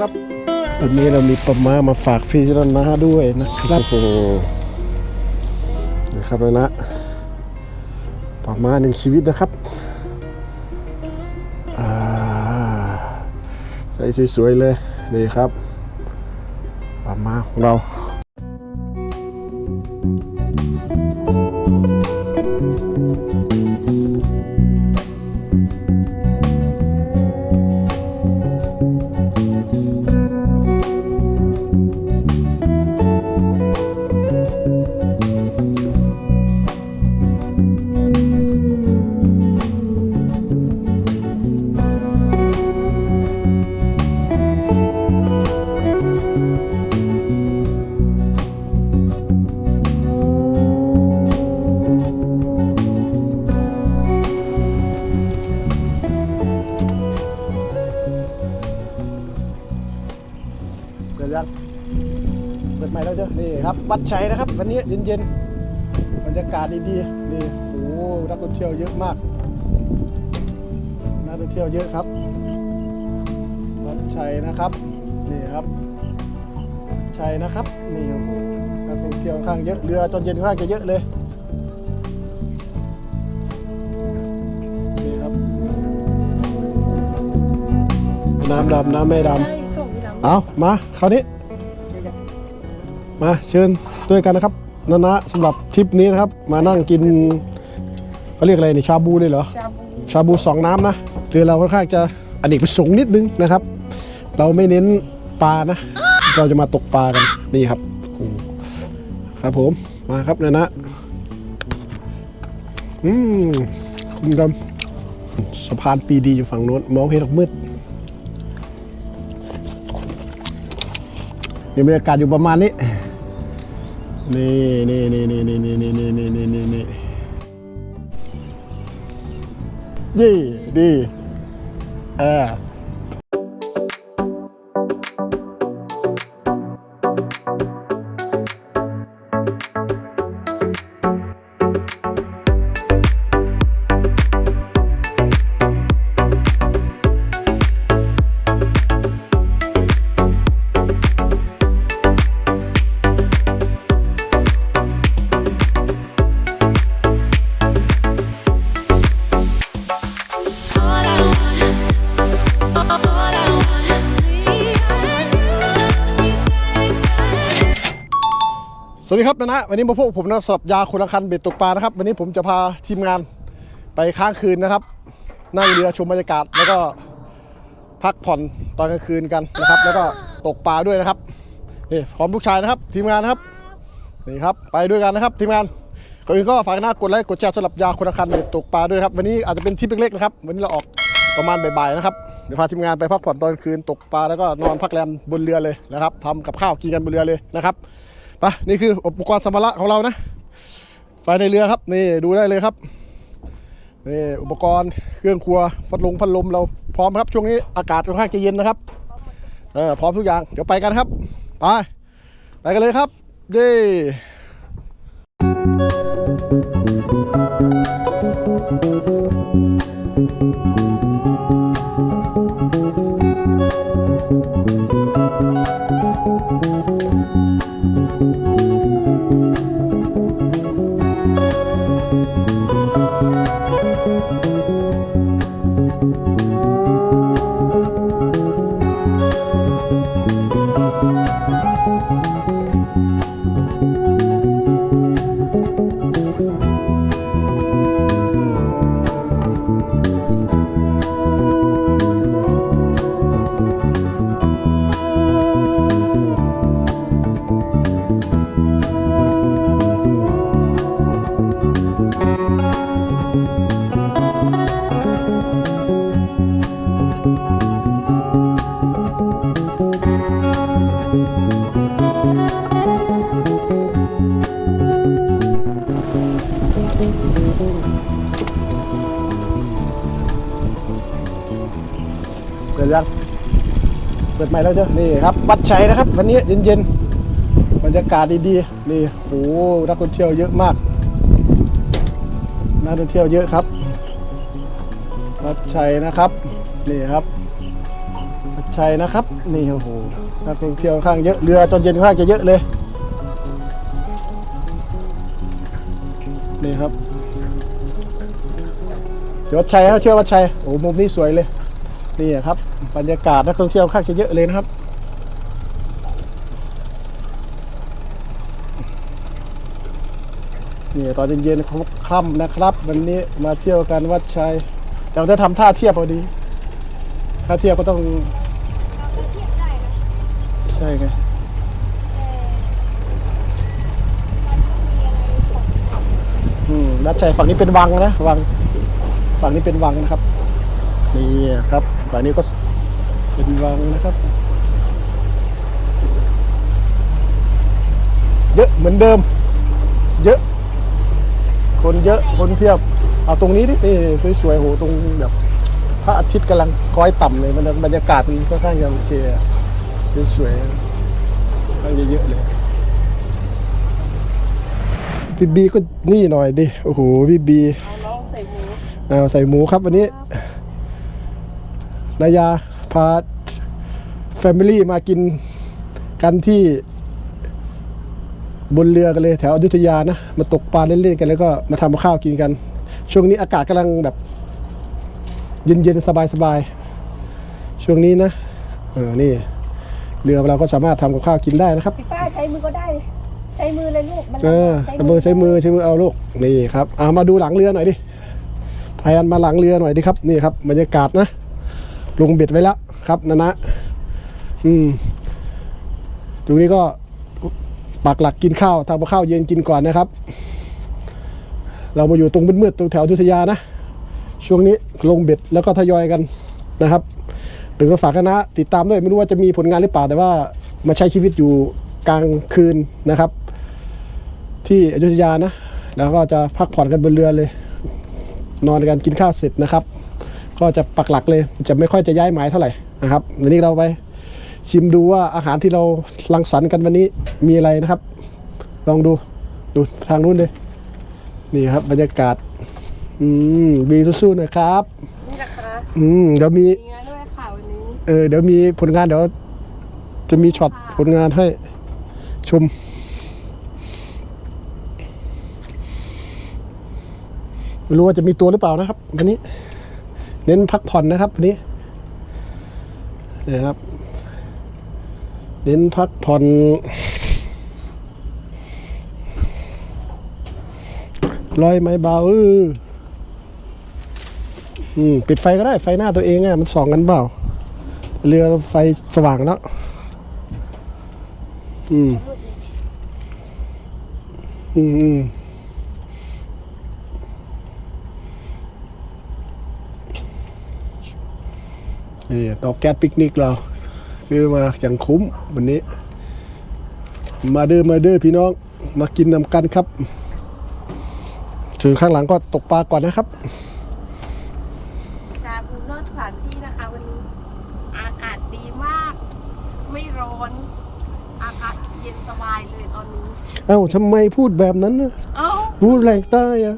ครับวันนี้เรามีปลาม้ามาฝากพี่รนะด้วยนะครับโอ้โหนะครับเลยนะปลาม้าหนึ่งชีวิตนะครับอ่าใส่สวยๆเลยนี่ครับปลาม้าของเรา วัดชัยนะครับ วันนี้เย็นๆบรรยากาศดีๆนี่โอ้โหนักท่องเที่ยวเยอะมากนักท่องเที่ยวเยอะครับ วัดชัยนะครับนี่ครับวัดชัยนะครับนี่โอ้โหนักท่องเที่ยวค่อนข้างเยอะเรือตอนเย็นค่อนข้างจะเยอะเลยนี่ครับน้ำดำน้ำไม่ดำใช่ส่งที่เราเอามาคราวนี้ มาเชิญด้วยกันนะครับนานะสำหรับทริปนี้นะครับ มานั่งกินเขาเรียกอะไรนี่ชาบูเลยเหรอ ชาบูชาบูสองน้ำนะเรือเราค่อนข้างจะอเนกประสงค์นิดนึงนะครับ เราไม่เน้นปลานะ เราจะมาตกปลากันนี่ครับอืมครับผมมาครับนานะอืมคุณดำสะพานปีดีอยู่ฝั่งโน้นมองเห็นออกมืดมีบรรยากาศอยู่ประมาณนี้ นี่นี่นี่นี่นี่นี่นี่นี่นี่นี่นี่นี่ยี่ดีเออ ครับนะนะวันนี้มาพบผมนะสำหรับยาคนละคันเบ็ดตกปลานะครับ วันนี้ผมจะพาทีมงานไปค้างคืนนะครับ นั่งเรือชมบรรยากาศแล้วก็พักผ่อนตอนกลางคืนกันนะครับ แล้วก็ตกปลาด้วยนะครับนี่พร้อมลูกชายนะครับ ทีมงานนะครับนี่ครับไปด้วยกันนะครับ ทีมงานก่อนอื่นก็ฝากหน้ากดไลค์กดแชร์สำหรับยาคนละคันเบ็ดตกปลาด้วยนะครับ วันนี้อาจจะเป็นทริปเล็กๆนะครับวันนี้เราออกประมาณบ่ายๆนะครับเดี๋ยวพาทีมงานไปพักผ่อนตอนคืนตกปลาแล้วก็นอนพักแรมบนเรือเลยนะครับทำกับข้าวกินกันบนเรือเลยนะครับ ไปนี่คืออุปกรณ์สัมภาระของเรานะไฟในเรือครับ นี่ดูได้เลยครับนี่อุปกรณ์เครื่องครัวพัดลมพัดลมเราพร้อมครับ ช่วงนี้อากาศค่อนข้างจะเย็นนะครับเออพร้อมทุกอย่างเดี๋ยวไปกันครับไปไปกันเลยครับเย้เใหม่แล้วเจ้านี่ครับวัดชัยนะครับ วันนี้เย็นๆบรรยากาศดีๆนี่โอ้โหนักท่องเที่ยวเยอะมากนักท่องเที่ยวเยอะครับ วัดชัยนะครับนี่ครับ วัดชัยนะครับนี่โอ้โหนักท่องเที่ยวค่อนข้างเยอะเรือตอนเย็นค่อนข้างจะเยอะเลยนี่ครับเดี๋ยววัดชัยครับเชื่อวัดชัยโอ้มุมนี้สวยเลย นี่ครับ บรรยากาศนักท่องเที่ยวค่อนข้างจะเยอะเลยนะครับ นี่ตอนเย็นๆค่ำนะครับ วันนี้มาเที่ยวกันวัดชัยแต่ว่าจะทำท่าเทียบพอดีท่าเทียบก็ต้องใช่ไงแต่มันต้องมีอะไรตกอืมวัดชัยฝั่งนี้เป็นวังนะวังฝั่งนี้เป็นวังนะครับ นี่ครับ ฝั่งนี้ก็เป็นวังนะครับ เยอะเหมือนเดิม เยอะ คนเยอะคนเพียบ เอาตรงนี้ดินี่สวยๆโหตรงแบบพระอาทิตย์กำลังคล้อยต่ำเลยมันบรรยากาศมันค่อนข้างจะโอเคอะสวยๆค่อนข้างจะเยอะเลยพี่บีก็นี่หน่อยดิ โอ้โหพี่บีเอาน้องใส่หมูเอาใส่หมูครับวันนี้ นายาพาแฟมิลี่มากินกันที่บนเรือกันเลยแถวอยุธยานะ มาตกปลาเล่นๆกันแล้วก็มาทำกับข้าวกินกัน ช่วงนี้อากาศกำลังแบบ เย็นๆ สบายๆ ช่วงนี้นะเออนี่ เรือเราก็สามารถทำกับข้าวกินได้นะครับพี่ป้าใช้มือก็ได้ ใช้มือเลยลูกมันเออใช้มือใช้มือใช้มือเอาลูกนี่ครับเอามาดูหลังเรือหน่อยดิพายันมาหลังเรือหน่อยดิครับนี่ครับบรรยากาศนะ ลงเบ็ดไว้แล้วครับนะนะอืมตรงนี้ก็ปักหลักกินข้าวทำข้าวเย็นกินก่อนนะครับ เรามาอยู่ตรงมืดๆตรงแถวทุทยานะ ช่วงนี้ลงเบ็ดแล้วก็ทยอยกันนะครับหรือก็ฝากกันะติดตามด้วยไม่รู้ว่าจะมีผลงานหรือเปล่าแต่ว่ามาใช้ชีวิตอยู่กลางคืนนะครับ ที่อยุธยานะ แล้วก็จะพักผ่อนกันบนเรือเลย นอนกันกินข้าวเสร็จนะครับ ก็จะปักหลักเลย จะไม่ค่อยจะย้ายหมายเท่าไหร่นะครับวันนี้เราไปชิมดูว่าอาหารที่เราลังสรรค์กันวันนี้มีอะไรนะครับ ลองดูดูทางนู้นเลยนี่ครับ บรรยากาศ อืมบีสู้ๆหน่อยครับนี่นะคะอืมเดี๋ยวมีมีงานด้วยค่ะวันนี้เออเดี๋ยวมีผลงานเดี๋ยวจะมีช็อตผลงานให้ชม ไม่รู้ว่าจะมีตัวหรือเปล่านะครับวันนี้เน้นพักผ่อนนะครับวันนี้นะครับ เน้นพักผ่อนลอยไม้เบาอออืมปิดไฟก็ได้ไฟหน้าตัวเองอะมันส่องกันเปล่า เรือไฟสว่างแล้ว อืม อืมอืม นี่เตอแก๊สปิกนิกเราซื้อมาอย่างคุ้มวันนี้ มาเด้อมาเด้อพี่น้องมากินนำกันครับถึงข้างหลังก็ตกปลาก่อนนะครับชาบูนอกสถานที่นะคะวันนี้ อากาศดีมาก ไม่ร้อน อากาศเย็นสบายเลยตอนนี้ เอ้าทำไมพูดแบบนั้นนะเอ้าพูดแรงใต้อะ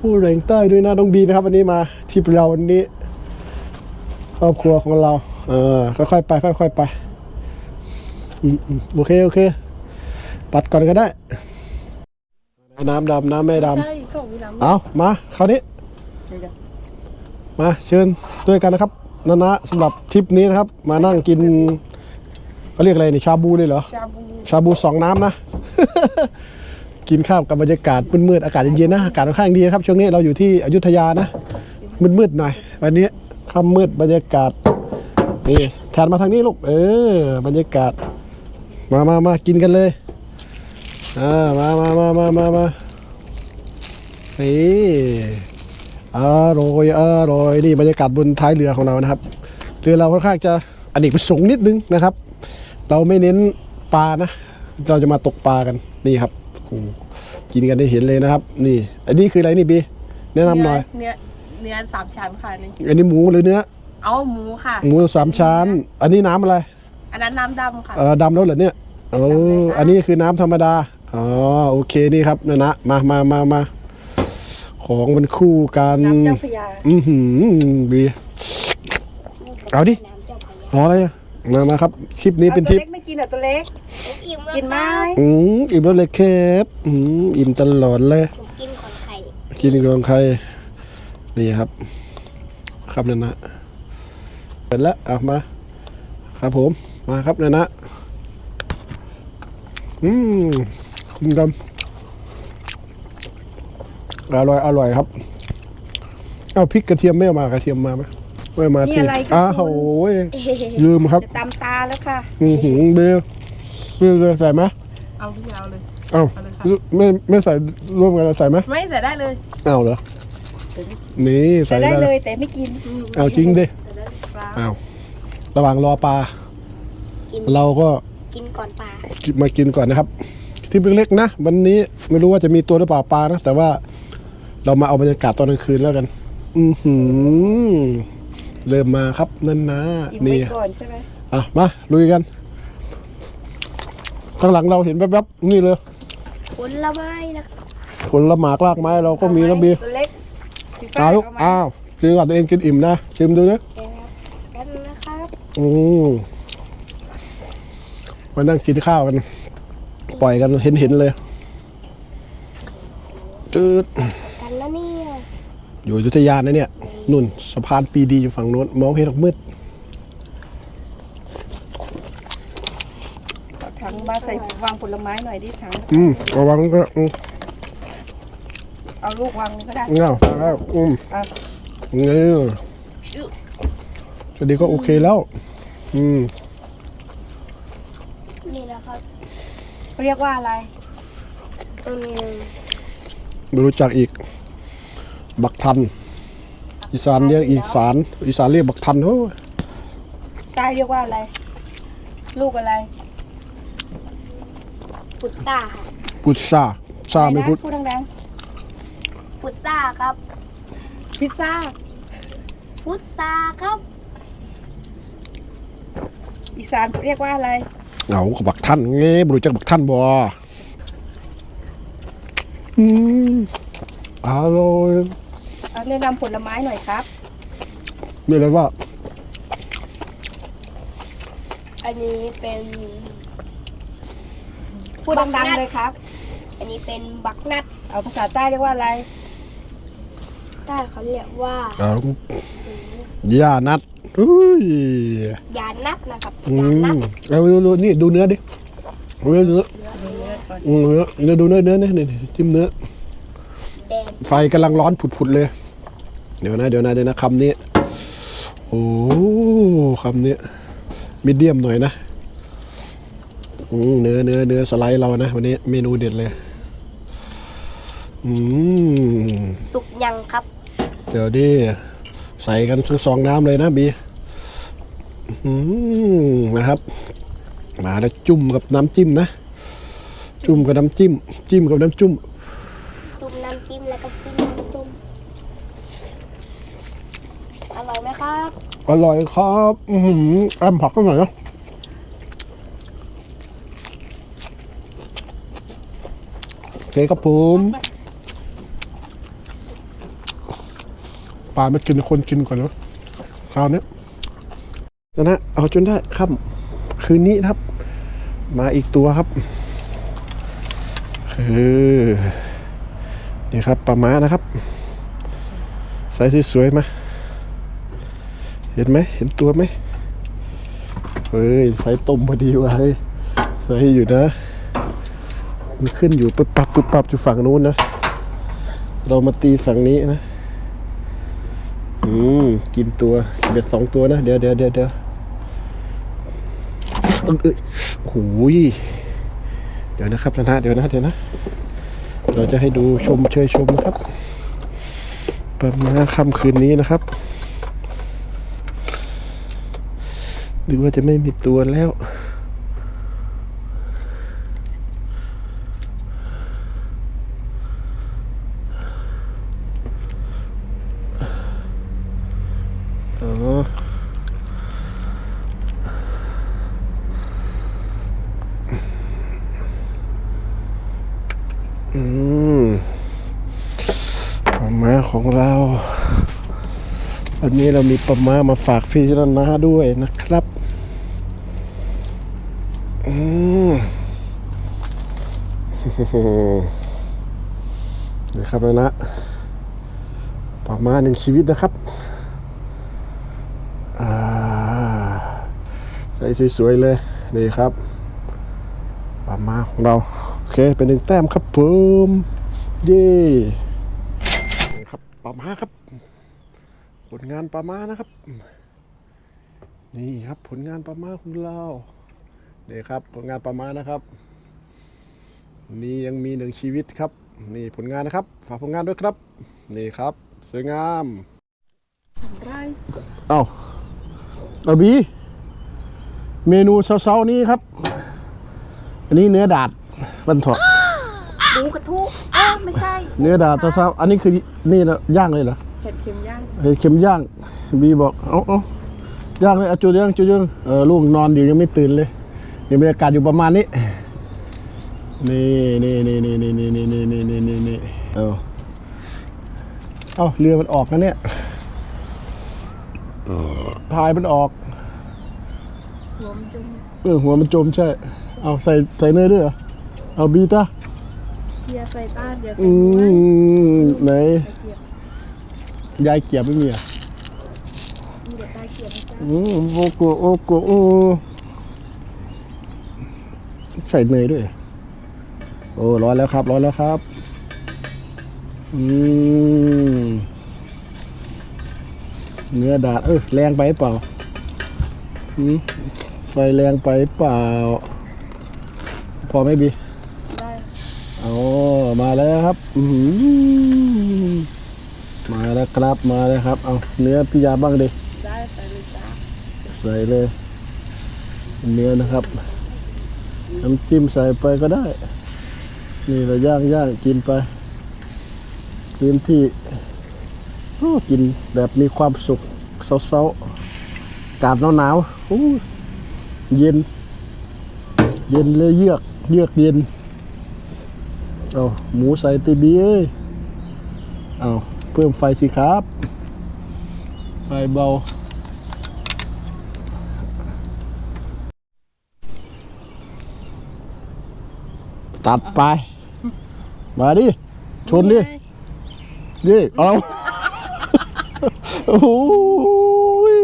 พูดแรงใต้ด้วยนะน้องบีนะครับวันนี้มาทริปเราวันนี้ครอบครัวของเราเออค่อยๆไปค่อยๆไปอืมอืมโอเคโอเคตัดก่อนก็ได้ น้ำดำน้ำไม่ดใช่ของวิลาำเอามาคราวนี้ มาเชิญด้วยกันนะครับนานะสำหรับทริปนี้นะครับ มานั่งกินเขาเรียกอะไรนี่ชาบูเลยเหรอ ชาบูชาบูสองน้ำนะ กินข้าวกับบรรยากาศมืดๆอากาศเย็นๆนะอากาศค่อนข้างดีนะครับช่วงนี้เราอยู่ที่อยุธยานะมืดๆหน่อยวันนี้ค่ำมืดบรรยากาศนี่แทนมาทางนี้ลูกเออบรรยากาศ มามามากินกันเลยอ่ามามามามามามานี่อร่อยอร่อยนี่บรรยากาศบนท้ายเรือของเรานะครับเรือเราค่อนข้างจะอเนกประสงค์นิดนึงนะครับ เราไม่เน้นปลานะ เราจะมาตกปลากันนี่ครับ กินกันได้เห็นเลยนะครับ นี่ อันนี้คืออะไรนี่บีแนะนำหน่อย เนื้อเนื้อสามชั้นค่ะนี่อันนี้หมูหรือเนื้อ เอาหมูค่ะ หมูสามชั้น อันนี้น้ำอะไร อันนั้นน้ำดำค่ะ เออดำแล้วเหรอเนี่ยโอ้ดำเลยค่ะอันนี้คือน้ำธรรมดา อ๋อ โอเคนี่ครับนะนะมามามามาของมันคู่กัน น้ำเจ้าพระยาอือหือบี เอาดิน้ำเจ้าพระยารออะไรอะมามาครับ คลิปนี้เอาเป็นตัทริวปเล็ กไม่กินเหรอตัวเล็กผมอิ่มแล้วกินไหมครับอืมอิ่มแล้วเลยแคบอืมอิ่มตลอดเลย ผมกินก่อนไข่กินกับใครนี่ครับครับนันนะเสร็จแล้วเอามา ครับผมมาครับนันนะอืมคุณกำอร่อยอร่อยครับ เอาพริกกระเทียมไม่เอามากระเทียมมาไหม ไม่มานี่ที่อะไรคะอ้าวคุณ โอ้ยลืมครับจะตำตาแล้วค่ะ อือหือเบลเบลใส่ไหมเอาที่เอาเลย เอ้าเอาเลยค่ะ ไม่ไม่ใส่ร่วมกันเราใส่ไหมไม่ใส่ได้เลยเอ้าเหรอนี่ใส่ใส่ได้ได้เลยแต่ไม่กิน เอาจริงดิใส่ได้ปลาอ้าวระหว่างรอปลากิน เราก็ กินก่อนปลา มากินก่อนนะครับที่เล็กๆนะ วันนี้ไม่รู้ว่าจะมีตัวหรือเปล่าปลานะ แต่ว่าเรามาเอาบรรยากาศตอนกลางคืนแล้วกัน อือหือ เริ่มมาครับนั่นนะอิ่มนี่ไว้ก่อนใช่ไหมอะมาลุยกัน ข้างหลังเราเห็นแวบๆนี่เลยผลไม้นะครับผลหมากลากไม้เราก็มีแล้วเบียร์ตัวเล็กพี่ฟ้าเอาลูกเอามาอ้าวกินก่อนตัวเองกินอิ่มนะชิมดูนะแกครับกันนะครับอืมมานั่งกินข้าวกัน ปล่อยกันเห็นเห็นๆเลยจืดกันแล้วเนี่ยอยู่อยุธยานะเนี่ย นุ่นสะพานปีดีอยู่ฝั่งโน้นมองเห็นออกมืดเอาถังมาใส่วางผลไม้หน่อยดิถัง อืมระวังก็อืมเอาลูกวางก็ได้เงาแล้วอืมเอานี่จะดีก็โอเคแล้ว อืมนี่นะครับเรียกว่าอะไรตรงนี้ ไม่รู้จักอีก บักทัน อีสานเรียกอีสาน อีสานเรียกบักทันโอ้ยใต้เรียกว่าอะไร ลูกอะไรพุตต้าครับพุทซาซาไม่อะรนะพุทพูดดังพุตต้าครับ ๆพิซซ่าพุตตาครับ อีสานเรียกว่าอะไร เอากับบักทันเงี้บรู้จักบักทันบ่อืมอร่อยเอา แนะนำผลไม้หน่อยครับ นี่เลยว่า อันนี้เป็น พูดดังๆเลยครับ อันนี้เป็นบักนัด เอาภาษาใต้เรียกว่าอะไร ใต้เขาเรียกว่าเอาย่านัดอุ้ยยานัดนะครับอืยานัมดเอาดูดูนี่ดูเนื้อดิดูเนื้อเนื้ออืมเนื้อเนื้อดูเนื้อเนื้อเนี่ยนี่จิ้มเนื้อ แดงไฟกำลังร้อนผุดๆเลย เดี๋ยวนะเดี๋ยวนะเดี๋ยวนะคำนี้โอ้คำนี้มีเดียมหน่อยนะอืมเนื้อเนื้อเนื้อสไลด์เรานะ วันนี้เมนูเด็ดเลย อืมสุกยังครับ เดี๋ยวดิใส่กันคือซองน้ำเลยนะบีอืมนะครับ มาแล้วจุ่มกับน้ำจิ้มนะ จุ่มกับน้ำจิ้ม จิ้มกับน้ำจุ่ม จุ่มน้ำจิ้มแล้วก็จิ้มน้ำจุ่มอร่อยไหมครับ อร่อยครับอือหือแอมผักก็หน่อยนะโอเคครับผมปลาไม่กินคนกินก่อนนะคราวนี้นะนะเอาจนได้ค่ำคืนนี้ครับ มาอีกตัวครับเออนี่ครับปลาม้านะครับใส่สวยๆมา เห็นไหมเห็นตัวไหมเฮ้ยใส่ต้มพอดีว่ะเฮ้ยใส่อยู่นะ มันขึ้นอยู่ปึ๊บปับปึ๊บปับอยู่ฝั่งนู้นนะ เรามาตีฝั่งนี้นะ อืม กินตัวเบ็ดสองตัวนะ เดี๋ยวเดี๋ยวเดี๋ยวเดี๋ยวเอ้ยเอ้ยโอ้โหยเดี๋ยวนะครับนะเดี๋ยวนะเดี๋ยวนะ เราจะให้ดูชมเชยชมนะครับประมาณค่ำคืนนี้นะครับ หรือว่าจะไม่มีตัวแล้วอ๋ออืมปลาม้าของเราอันนี้เรามีปลาม้ามาฝากพี่ชนะด้วยนะครับ อืม นี่ครับนะปลาม้าหนึ่งชีวิตนะครับใส่สวยๆเลยนี่ครับปลาม้าของเรา โอเค เป็นหนึ่งแต้มครับผมเย่ครับปลาม้าครับ ผลงานปลาม้านะครับ นี่ครับผลงานปลาม้าของเรานี่ครับ ผลงานปลาม้านะครับ นี่ยังมีหนึ่งชีวิตครับ นี่ผลงานนะครับ ฝากผลงานด้วยครับ นี่ครับสวยงามไรเอ้าเอาบี เมนูเช้าๆนี้ครับ อันนี้เนื้อดาดบันทอดหมูกระทุเออไม่ใช่เนื้อดาดเช้าๆอันนี้คือนี่นะย่างเลยเหรอเห็ดเค็มย่างเฮ้ยเข็มย่าง บีบอกเอาเอาย่างเลยเอาจุดย่างจุดย่างเออลูกนอนอยู่ยังไม่ตื่นเลยนี่บรรยากาศอยู่ประมาณนี้ นี่นี่นี่นี่นี่นี่นี่นี่นี่นี่นี่นี่เอาเอาเรือมันออกนะเนี่ยพายมันออกรวมจุ่มเออหัวมันจมใช่ เอาใส่ใส่เนยด้วยเหรอเอาบีตาเกียร์ใส่ต้านเดี๋ยวอืใส่ด้วยมไหนใส่เกียร์ยายเกียบไม่มีอะเดี๋ยวใต้เกียร์นะจ๊ะอืมโอ้โหโอ้โหโอ้โหใส่เนยด้วย โอ้ร้อนแล้วครับ ร้อนแล้วครับ อืมเนื้อดาดเออแรงไปเปล่าอืมไฟแรงไปเปล่า พอไหมบีได้เอามาแล้วครับอือหือมาแล้วครับมาแล้วครับ เอาเนื้อพี่ยาบ้างดิได้ใส่เลยจ้าใส่เลย เนื้อนะครับ น้ำจิ้มใส่ไปก็ได้ นี่เราย่างย่างกินไปเต็มที่กินแบบมีความสุขเศร้าๆอากาศหนาวๆเย็น เย็นเลยเยือกเยือกเย็นเอาหมูใส่ตีบีเอ้ยเอาเพิ่มไฟสิครับ ไฟเบา ตัดไป มาดิ ชนดิดิเอาโอ้โหย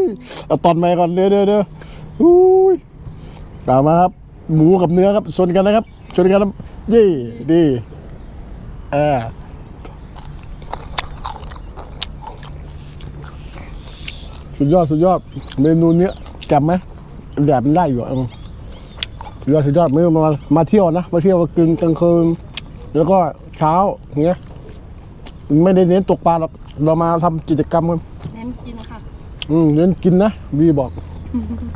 เอาตอนใหม่ก่อนเดี๋ยวเดี๋ยวเดี๋ยวโอ้ยตามมาครับ หมูกับเนื้อครับ ชนกันนะครับ ชนกันครับยี่ดีเออสุดยอด สุดยอด เมนูเนี้ยจำไหมแดดมันได้อยู่อะ อืมสุดยอดสุดยอดไม่มามาเที่ยวนะ มาเที่ยวกลางกลางคืนแล้วก็เช้าอย่างเงี้ยไม่ได้เน้นตกปลาหรอกเรามาทำกิจกรรมกันเน้นกินค่ะ อืมเน้นกินนะบีบอก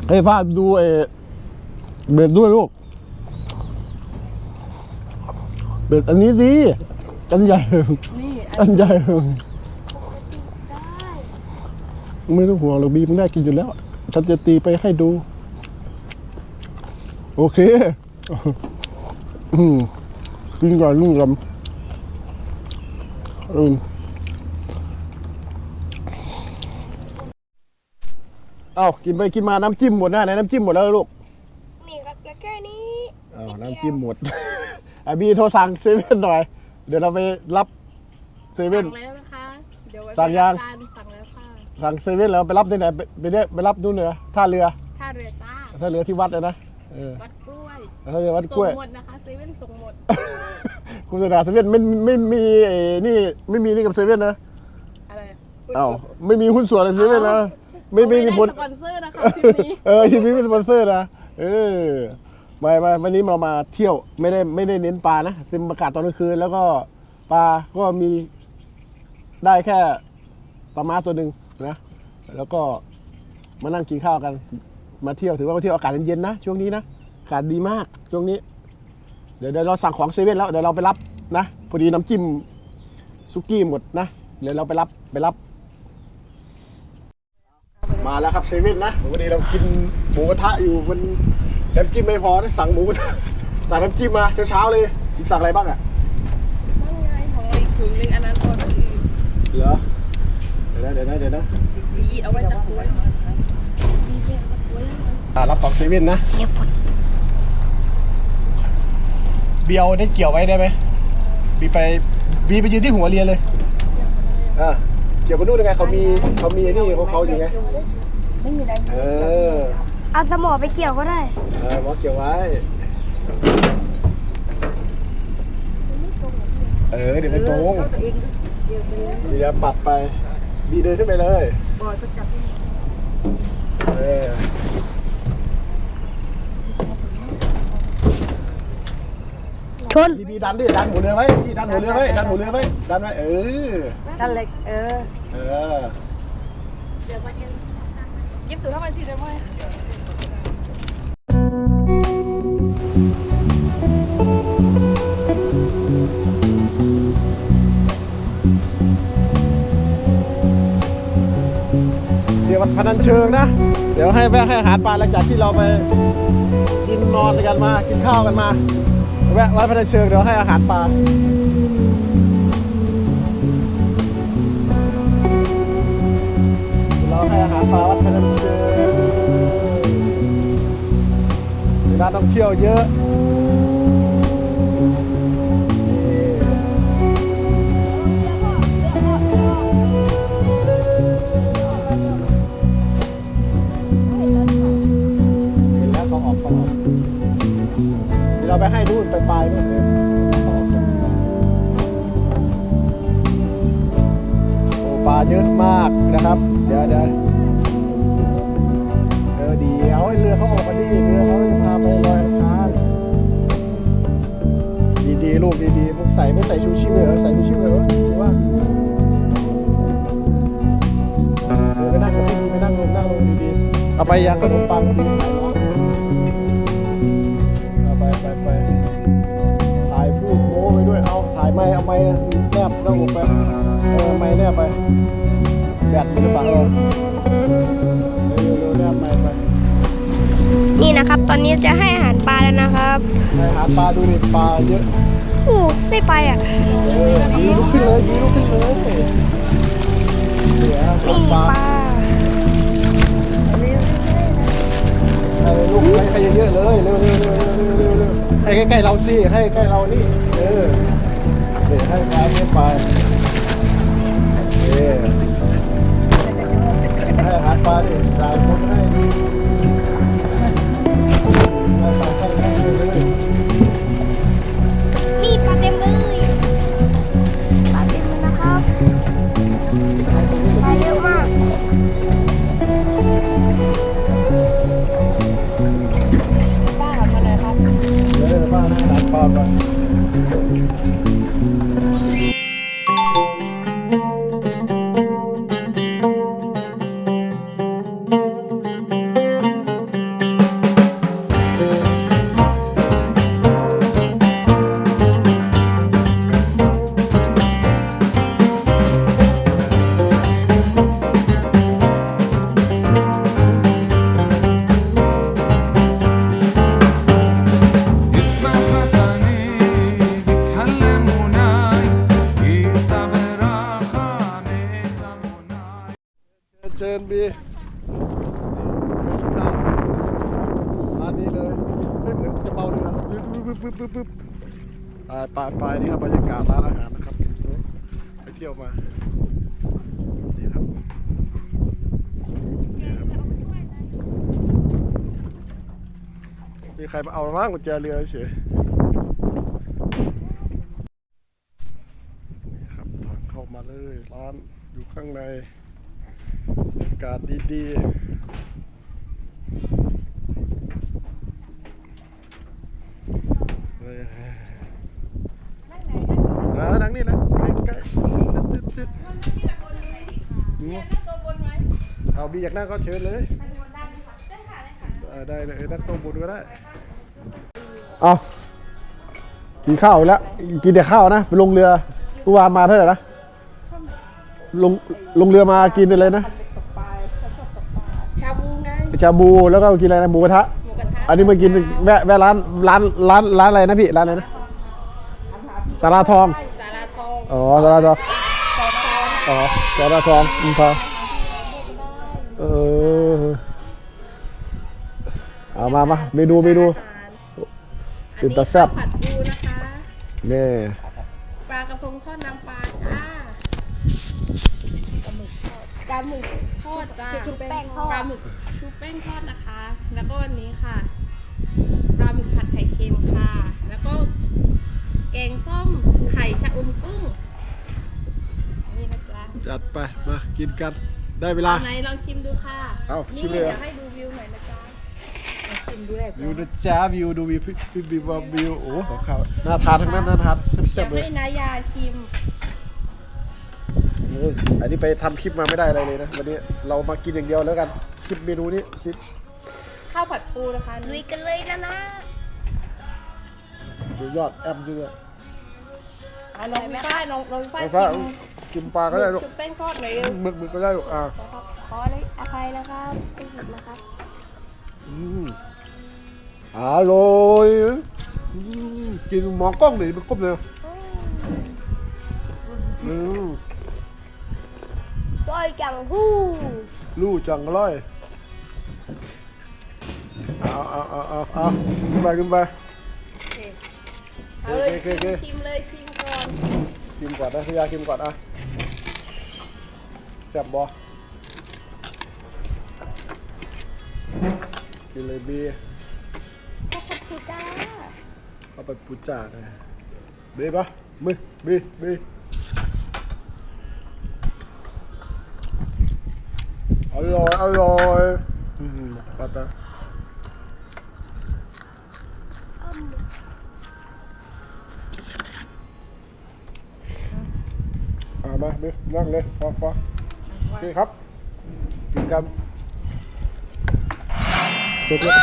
ให้ฟ้าดูเออเบ็ดด้วยลูกเบ็ดอันนี้ดีอันใหญ่นี่อัอันนใหญ่ได้ไม่ต้องห่วงหรอกบีมึงได้กินอยู่แล้วฉันจะตีไปให้ดู โอเคอืมกินก่อนลุงกำอืมเอ้ากินไปกินมาน้ำจิ้มหมดนะไหนน้ำจิ้มหมดแล้วลูกนี่ครับแล้วแค่นี้อ้าวน้ำจิ้มหมดไอะบีโทรสั่งเซเว่นหน่อย เดี๋ยวเราไปรับเซเว่สั่นงแล้วนะคะเดี๋ยวไว้สั่งยังไปรับกันสั่งแล้วค่ะสั่งเซเว่นแล้วไปรับที่ไหนไปไปเนี่ยไปรับนู่นเหนือท่าเรือท่าเรือจ้าท่าเรือที่วัดเลยนะ เออวัดกล้วยท่าเรือวัดกส่ล้งวยหมดนะคะเซเว่นส่งหมดคุณสนาเซเว่นไม่ไม่มีไอ้นี่ไม่มีนี่กับเซเว่นนะอะไรเอ้าไม่มีหุ้นส่วนกับเซเว่นนะไม่ไม่มีผลด้สปอนเซอร์นะคะคลิปนี้เออทีมนี้เป็นสปอนเซอร์นะเออมามาวันนี้เรามาเที่ยวไม่ได้ไม่ได้เน้นปลานะเป็นประกาศตอนกลางคืนแล้วก็ปลาก็มีได้แค่ปลาม้าตัวหนึ่งนะแล้วก็มานั่งกินข้าวกัน มาเที่ยวถือว่ามาเที่ยวอากาศเย็นๆนะช่วงนี้นะอากาศดีมากช่วงนี้เดี๋ยวเดี๋ยวเราสั่งของเซเว่นแล้วเดี๋ยวเราไปรับนะพอดีน้ำจิ้มซุกี้หมดนะเดี๋ยวเราไปรับไปรับ มาแล้วครับเซเว่นนะวันนี้เรากินหมูกระทะอยู่มันน้ำจิ้มไม่พอนะสั่งหมูกระทะสั่งน้ำจิ้มมาเช้าๆเลยสั่งอะไรบ้างอะนั่นไงของเราอีกถุงหนึงอันนั้นออเดอร์อื่นเหรอเดี๋ยวนะเดี๋ยวนะเดี๋ยวนะอีอีทเอาไว้ตะกรวยดีเพียงตะกรวย อ่า รับของเซเว่นนะเบียวได้เกี่ยวไว้ได้ไหมบีไปบีไปยืนที่หัวเรียนเลยอ่าเกี่ยวกับนู่นยังไงเขามีเขามีไอ้นี่ของเขาอยู่ไงไม่มีอะไรเออเอาสมอไปเกี่ยวก็ได้เออหมอเกี่ยวไว้ เออเดี๋ยวมันตรงตัวเองเดี๋ยวเดี๋ยวเดี๋ยวปรับไปบีเดินขึ้นไปเลยบอยก็จับเออ ชนบีบีดันดิดันหัวเรือไว้บีดันหัวเรือไว้ดันหัวเรือไว้ดันไว้เออนั่นเลยเออ เออเดี๋ยวมาเย็นยิบถือถ้ามันทีได้ไหมเดี๋ยววัดพนันเชิงนะ เดี๋ยวให้แวะให้อาหารปลาหลังจากที่เราไปกินนอนกันมา กินข้าวกันมา แวะวัดพนันเชิงเดี๋ยวให้อาหารปลาเราให้อาหารปลาวัดพนันเชิงเวลาต้องเที่ยวเยอะ เราไปให้ดูนไปปลายนู่นเลยเขาออกกันโอ้ปลาเยอะมากนะครับ เดี๋ยวเดี๋ยวเออเดี๋ยวเรือเขาออกมาดิเรือเขาจะพาไปลอยอังคารดีๆลูกดีๆพวกใส่ไม่ใส่ชูชีพเลยเหรอใส่ชูชีพเลยเหรอหรือว่าเดี๋ยวไปนั่งกับพี่ดีไปนั่งลงนั่งลงดีๆเอาไปยังขนมปังดี แนบหน้าอกไปเออไม้แนบไปแบตมันหรือเปล่าเออเร็วๆแนบไม้ไปนี่นะครับ ตอนนี้จะให้อาหารปลาแล้วนะครับให้อาหารปลาดูดิปลาเยอะอู้ไม่ไปอะเออยีลุกขึ้นเลยยีลุกขึ้นเลยเดี๋ยวนี่ปลาปลาให้ลูกให้ให้เยอะๆเลยเร็วๆเร็วๆเร็วๆเร็วๆเร็วๆให้ใกล้ๆเราสิให้ใกล้เรานี่เออเดี๋ยวให้ปลาให้ปโอเคให้อาหารปลาดิจ่ายคนให้ดิให้ปลา ไปไปนี่ครับบรรยากาศร้านอาหารนะครับ ไปเที่ยวมานี่ครับนี่ครับมีใครมาเอาบ้างกุญแจเรือเฉยนี่ครับทางเข้ามาเลยร้านอยู่ข้างในบรรยากาศดีๆเลยอ่านั่งนี่นะใกล้ๆจุดจุด เอาบีอยากนั่งก็เชิญเลยอ่าได้เลยนั่งโต๊ะบนก็ได้เอากินข้าวอีกแล้วกินแต่ข้าวนะไปลงเรือเมื่อวานมาเท่าไหร่นะลงลงเรือมากินอะไรนะชาบูไงชาบูแล้วก็กินอะไรนะหมูกระทะหมูกระทะอันนี้มากินแวะแวะร้านร้านร้านร้านอะไรนะพี่ร้านอะไรนะสาราทองสาราทองอ๋อสาราทองอ๋อสาราทองอืมพอ มามาเมนูเมนูอันเป็นนี้ตาแซ่บข้าวผัดปูนะคะนี่ปลากระพงทอดน้ำปลาจ้าปลาหมึกทอดจ้าชุบแป้งทอปลาดหมึกชุบแป้งทอดนะคะ แล้วก็อันนี้ค่ะปลาหมึกผัดไข่เค็มค่ะ แล้วก็แกงส้มไข่ชะอมกุ้งนี่นะจ๊ะจัดไป มากินกัน ได้เวลา ไหนลองชิมดูค่ะ เอาชินี่มเลยเหรอ เดี๋ยวให้ดูวิวหน่อยนะจ๊ะ ชิมด้วยวิวนะจ้าวิวดูวิวพี่พี่วิววิวโอ้ของเขาน่าทานทั้งนั้นน่าทานแซ่เดี๋ยบๆเลยให้นายาชิมโอ้ยอันนี้ไปทำคลิปมาไม่ได้อะไรเลยนะวันนี้เรามากินอย่างเดียวแล้วกันคลิปเมนูนี้คลิปข้าวผัดปูนะคะลุยกันเลยนะนะดูยอดแอมด้วยอะน้องพี่ฝ้ายน้องน้องพี่ฝ้ายเอาผ้าชิมกินปลาก็ได้ลูกชุบแป้งทอดหน่อยเร็วมึกมึกก็ได้ลูกอ่าครับขออภัยนะครับไม่ผิดนะครับ อืมอร่อยอืมกินหมอกล้องหน่อยมันก้มเลยอืมปล่อยจังหู้ลู่จังอร่อยเอาเอาเอาเอาเอาขึ้นไปขึ้นไปเอาเลยโอเคโอเคชิมเลยชิมก่อนกินก่อนนะพี่ยากินก่อนอะแซ่บบ่ กินเลยเบียร์ขอบคุณจ้าเอาไปปูจ่าเลยเบียร์ปะมือเบียร์เบียร์อร่อยอร่อยอืมไปไปเอามาเบียร์นั่งเลยพอพอโอเคครับกินกัน เด็กเลย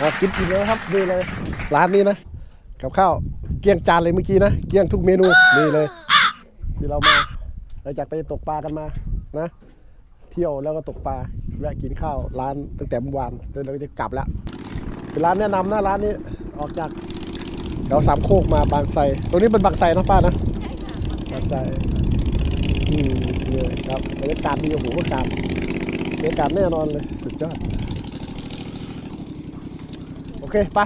อะกินอีกแล้วครับนี่เลยร้านนี้นะกับข้าวเกลี้ยงจานเลยเมื่อกี้นะเกลี้ยงทุกเมนูนี่เลย ที่เรามาหลังจากไปตกปลากันมานะ เที่ยวแล้วก็ตกปลาแวะกินข้าวร้านตั้งแต่เมื่อวานเดี๋ยวเราก็จะกลับแล้วเป็นร้านแนะนำนะร้านนี้ออกจากแถวสามโคกมาบางไทรตรงนี้เป็นบางไทรนะป้านะบางไทร อืมนี่ครับบรรยากาศดีโอ้โหอากาศบรรยากาศแน่นอนเลย สุดยอด โอเค ไป